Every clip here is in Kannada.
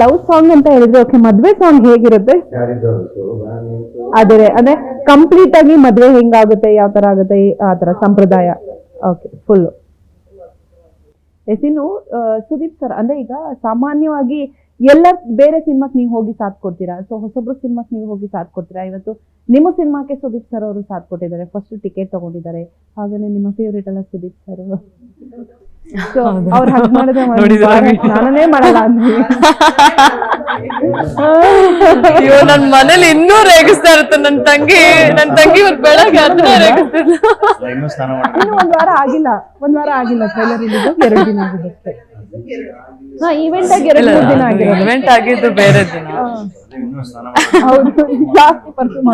ಲವ್ ಸಾಂಗ್ ಅಂತ ಹೇಳಿದ್ರೆ ಓಕೆ ಮದ್ವೆ ಸಾಂಗ್ ಹೇಗಿರುತ್ತೆ? ಅದೇ ಅಂದ್ರೆ ಕಂಪ್ಲೀಟ್ ಆಗಿ ಮದ್ವೆ ಹೆಂಗಾಗುತ್ತೆ, ಯಾವ ತರ ಆಗುತ್ತೆ ಆ ತರ ಸಂಪ್ರದಾಯ. ಓಕೆ ಫುಲ್ ಎಸ್ ಇನ್ನು ಸುದೀಪ್ ಸರ್ ಅಂದ್ರೆ ಈಗ ಸಾಮಾನ್ಯವಾಗಿ ಎಲ್ಲ ಬೇರೆ ಸಿನಿಮಾಕ್ ನೀವು ಹೋಗಿ ಸಾಥ್ ಕೊಡ್ತೀರಾ? ಸೊ ಹೊಸೊಬ್ರು ಸಿನಿಮಾಕ್ ನೀವು ಹೋಗಿ ಸಾಥ್ ಕೊಡ್ತೀರಾ? ಇವತ್ತು ನಿಮ್ಮ ಸಿನಿಮಾಕ್ಕೆ ಸುದೀಪ್ ಸರ್ ಅವರು ಸಾಥ್ ಕೊಟ್ಟಿದ್ದಾರೆ. ಫಸ್ಟ್ ಟಿಕೆಟ್ ತಗೊಂಡಿದ್ದಾರೆ. ಹಾಗೇನೆ ನಿಮ್ಮ ಫೇವ್ರೇಟ್ ಅಲ್ಲ ಸುದೀಪ್ ಸರ್ ಅವ್ರು ಹಗ್ ಮಾಡಿದ್ರೆ ನಾನೇ ಮಾಡಲ್ಲ ಅಯ್ಯೋ ನನ್ ಮನೇಲಿ ಇನ್ನೂ ರೇಗಿಸ್ತಾ ಇರುತ್ತೆ. ನನ್ ತಂಗಿ ನನ್ ತಂಗಿ ಇವತ್ತು ಬೆಳಗ್ಗೆ ಅದನ್ನ ರೇಗಿಸ್ತಿದ್ಲು. ಇನ್ನೂ ಒಂದ್ ವಾರ ಆಗಿಲ್ಲ. ಒಂದ್ ವಾರ ಆಗಿಲ್ಲ ಟ್ರೈಲರ್ ಇಲ್ಲಿದ್ದು. ಎರಡು ದಿನ ಆಗಿದೆ ಹಾ ಈವೆಂಟ್ ಆಗಿ ಎರಡು ಮೂರು ದಿನ ಆಗಿರೋದು. ಇವೆಂಟ್ ಆಗಿದ್ದು ಬೇರೆ ದಿನ. ಹೌದು ಜಾಸ್ತಿ ಪರ್ಫ್ಯೂಮ್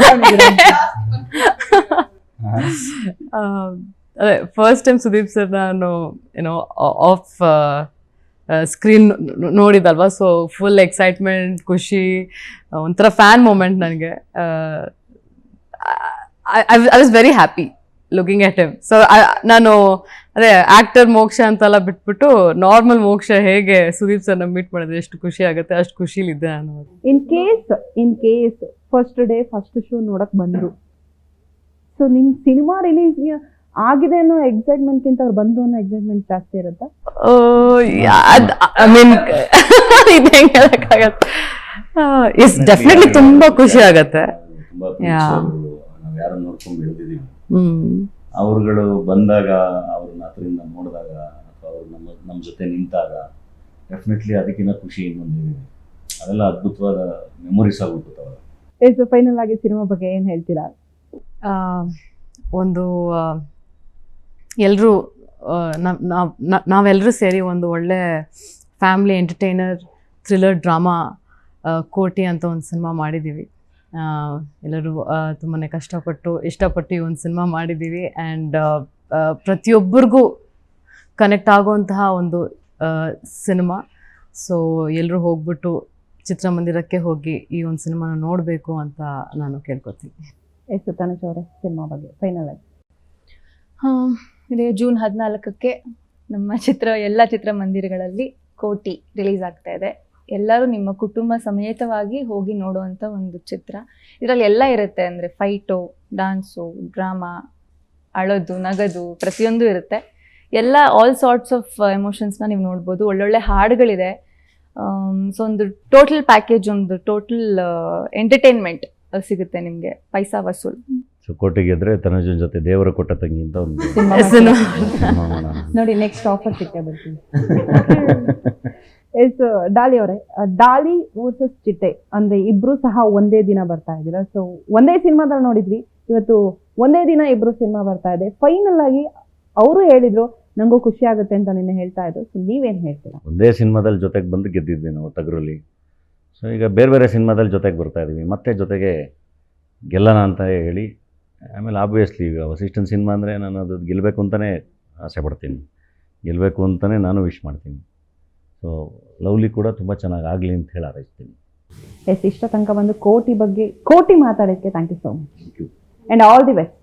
ಅದೇ ಫಸ್ಟ್ ಟೈಮ್ ಸುದೀಪ್ ಸರ್ ನಾನು ಏನೋ ಆಫ್ ಸ್ಕ್ರೀನ್ ನೋಡಿದಲ್ವಾ? ಸೊ ಫುಲ್ ಎಕ್ಸೈಟ್ಮೆಂಟ್ ಖುಷಿ ಒಂಥರ ಫ್ಯಾನ್ ಮೂಮೆಂಟ್ ನನಗೆ. I was very happy looking at him so ನಾನು, ಅದೇ ಆಕ್ಟರ್ ಮೋಕ್ಷ ಅಂತೆಲ್ಲ ಬಿಟ್ಬಿಟ್ಟು ನಾರ್ಮಲ್ ಮೋಕ್ಷ ಹೇಗೆ ಸುದೀಪ್ ಸರ್ನ ಮೀಟ್ ಮಾಡಿದ್ರೆ ಎಷ್ಟು ಖುಷಿ ಆಗುತ್ತೆ, ಅಷ್ಟು ಖುಷಿಲಿದ್ದೆ ನಾನು. In case in case first day first show ನೋಡಕ್ಕೆ ಬಂದರು. ಸೊ ನಿಮ್ಮ ಸಿನಿಮಾ ರಿಲೀಸ್ ಆಗಿದೆ ಅನ್ನೋ ಎಕ್ಸೈಟ್ಮೆಂಟ್ ಗಿಂತ ಅವ್ರು ಬಂದ್ರು ಅನ್ನೋ ಎಕ್ಸೈಟ್ಮೆಂಟ್ ಜಾಸ್ತಿ ಇರುತ್ತಾ? ಐ ಮೀನ್ ಇದು ಹೆಂಗೆ ಹೇಳಕ್ಕಾಗತ್ತೆ? ಎಸ್ ಡೆಫಿನೆಟ್ಲಿ ತುಂಬಾ ಖುಷಿ ಆಗತ್ತೆ. ತುಂಬಾ Yeah. ನಾವು ಯಾರನ್ನ ನೋಡ್ಕೊಂಡು ಬೆಳೆದಿದ್ದೀವಿ. ಅವ್ರುಗಳು ಬಂದಾಗ ಅವ್ರನ್ನ ಹತ್ರದಿಂದ ನೋಡಿದಾಗ ಅಥವಾ ಅವ್ರು ನಮ್ಮ ನಮ್ಮ ಜೊತೆ ನಿಂತಾಗ ಡೆಫಿನೆಟ್ಲಿ ಅದಕ್ಕಿಂತ ಖುಷಿ ಇನ್ನೊಂದೇನಿದೆ ಅದೆಲ್ಲ ಅದ್ಭುತವಾದ ಮೆಮೊರೀಸ್ ಆಗ್ಬಿಡ್ತಾವೆ ಎಸ್ ಫೈನಲ್ ಆಗಿ ಸಿನಿಮಾ ಬಗ್ಗೆ ಏನು ಹೇಳ್ತೀರಾ? ಆ, ಒಂದು ಎಲ್ಲರೂ ನಾವು ನಾವೆಲ್ಲರೂ ಸೇರಿ ಒಂದು ಒಳ್ಳೆ ಫ್ಯಾಮ್ಲಿ ಎಂಟರ್ಟೈನರ್ ಥ್ರಿಲ್ಲರ್ ಡ್ರಾಮಾ ಕೋಟಿ ಅಂತ ಒಂದು ಸಿನಿಮಾ ಮಾಡಿದ್ದೀವಿ ಎಲ್ಲರೂ ತುಂಬಾ ಕಷ್ಟಪಟ್ಟು ಇಷ್ಟಪಟ್ಟು ಈ ಒಂದು ಸಿನಿಮಾ ಮಾಡಿದ್ದೀವಿ ಆ್ಯಂಡ್ ಪ್ರತಿಯೊಬ್ಬರಿಗೂ ಕನೆಕ್ಟ್ ಆಗುವಂತಹ ಒಂದು ಸಿನಿಮಾ ಸೊ ಎಲ್ಲರೂ ಹೋಗ್ಬಿಟ್ಟು ಚಿತ್ರಮಂದಿರಕ್ಕೆ ಹೋಗಿ ಈ ಒಂದು ಸಿನಿಮಾನ ನೋಡಬೇಕು ಅಂತ ನಾನು ಕೇಳ್ಕೊತೀನಿ. ಎಷ್ಟು ತನಕ ಅವರೇ ಸಿನಿಮಾ ಬಗ್ಗೆ ಫೈನಲ್ ಆಗಿ. ಹಾಂ ಇದೇ ಜೂನ್ ಹದಿನಾಲ್ಕಕ್ಕೆ ನಮ್ಮ ಚಿತ್ರ, ಎಲ್ಲ ಚಿತ್ರಮಂದಿರಗಳಲ್ಲಿ ಕೋಟಿ ರಿಲೀಸ್ ಆಗ್ತಾ ಇದೆ. ಎಲ್ಲರೂ ನಿಮ್ಮ ಕುಟುಂಬ ಸಮೇತವಾಗಿ ಹೋಗಿ ನೋಡುವಂಥ ಒಂದು ಚಿತ್ರ. ಇದರಲ್ಲಿ ಎಲ್ಲ ಇರುತ್ತೆ ಅಂದರೆ ಫೈಟು ಡಾನ್ಸು ಡ್ರಾಮಾ ಅಳೋದು, ನಗದು ಪ್ರತಿಯೊಂದು ಇರುತ್ತೆ. ಎಲ್ಲ ಆಲ್ ಸಾರ್ಟ್ಸ್ ಆಫ್ ಎಮೋಷನ್ಸ್ನ ನೀವು ನೋಡ್ಬೋದು. ಒಳ್ಳೊಳ್ಳೆ ಹಾಡುಗಳಿದೆ. ಸೊ ಒಂದು ಟೋಟಲ್ ಪ್ಯಾಕೇಜ್ ಒಂದು ಟೋಟಲ್ ಎಂಟರ್ಟೈನ್ಮೆಂಟ್ ಸಿಗುತ್ತೆ ನಿಮಗೆ. ಪೈಸಾ ವಸೂಲ್. ಸೊ ತನುಜನ್ ಜೊತೆ ದೇವರ ಕೊಟ್ಟ ತಂಗಿ ಅಂತ ಒಂದು ಸಿನಿಮಾ. ನೋಡಿ ನೆಕ್ಸ್ಟ್ ಆಫರ್ ಸಿಕ್ಕೆ ಬರ್ತೀನಿ. ಎಸ್ ಡಾಲಿ ಅವರೇ ಡಾಲಿ ವರ್ಸಸ್ ಚಿಟ್ಟೆ. ಅಂದ್ರೆ ಇಬ್ರು ಸಹ ಒಂದೇ ದಿನ ಬರ್ತಾ ಇದ್ದೀರಾ? ಸೊ ಒಂದೇ ಸಿನಿಮಾದಲ್ಲಿ ನೋಡಿದ್ವಿ. ಇವತ್ತು ಒಂದೇ ದಿನ ಇಬ್ರು ಸಿನಿಮಾ ಬರ್ತಾ ಇದೆ. ಫೈನಲ್ ಆಗಿ ಅವರು ಹೇಳಿದ್ರು ನಂಗೂ ಖುಷಿ ಆಗುತ್ತೆ ಅಂತ ನಿನ್ನೆ ಹೇಳ್ತಾ ಇದ್ರು. ಸೊ ನೀವೇನ್ ಹೇಳ್ತೀರಾ? ಒಂದೇ ಸಿನಿಮಾದಲ್ಲಿ ಜೊತೆಗೆ ಬಂದು ಗೆದ್ದಿದ್ವಿ ನಾವು ತಗರಲ್ಲಿ. ಸೊ ಈಗ ಬೇರೆ ಬೇರೆ ಸಿನಿಮಾದಲ್ಲಿ ಜೊತೆಗೆ ಬರ್ತಾ ಇದ್ದೀವಿ ಮತ್ತೆ ಜೊತೆಗೆ ಗೆಲ್ಲೋಣ ಅಂತ ಹೇಳಿ ಆಮೇಲೆ ಆಬ್ವಿಯಸ್ಲಿ ಈಗ ವಸಿಷ್ಠನ್ ಸಿನಿಮಾ ಅಂದರೆ ನಾನು ಅದು ಗೆಲ್ಲಬೇಕು ಅಂತಲೇ ಆಸೆ ಪಡ್ತೀನಿ. ಗೆಲ್ಲಬೇಕು ಅಂತಲೇ ನಾನು ವಿಶ್ ಮಾಡ್ತೀನಿ. ಸೊ ಲವ್ಲಿ ಕೂಡ ತುಂಬ ಚೆನ್ನಾಗಿ ಆಗಲಿ ಅಂತ ಹೇಳಿ ಆರೈಸ್ತೀನಿ ಎಸ್ ಇಷ್ಟ ತನಕ ಬಂದು ಕೋಟಿ ಬಗ್ಗೆ ಕೋಟಿ ಮಾತಾಡೋಕ್ಕೆ thank you so much thank you and all the best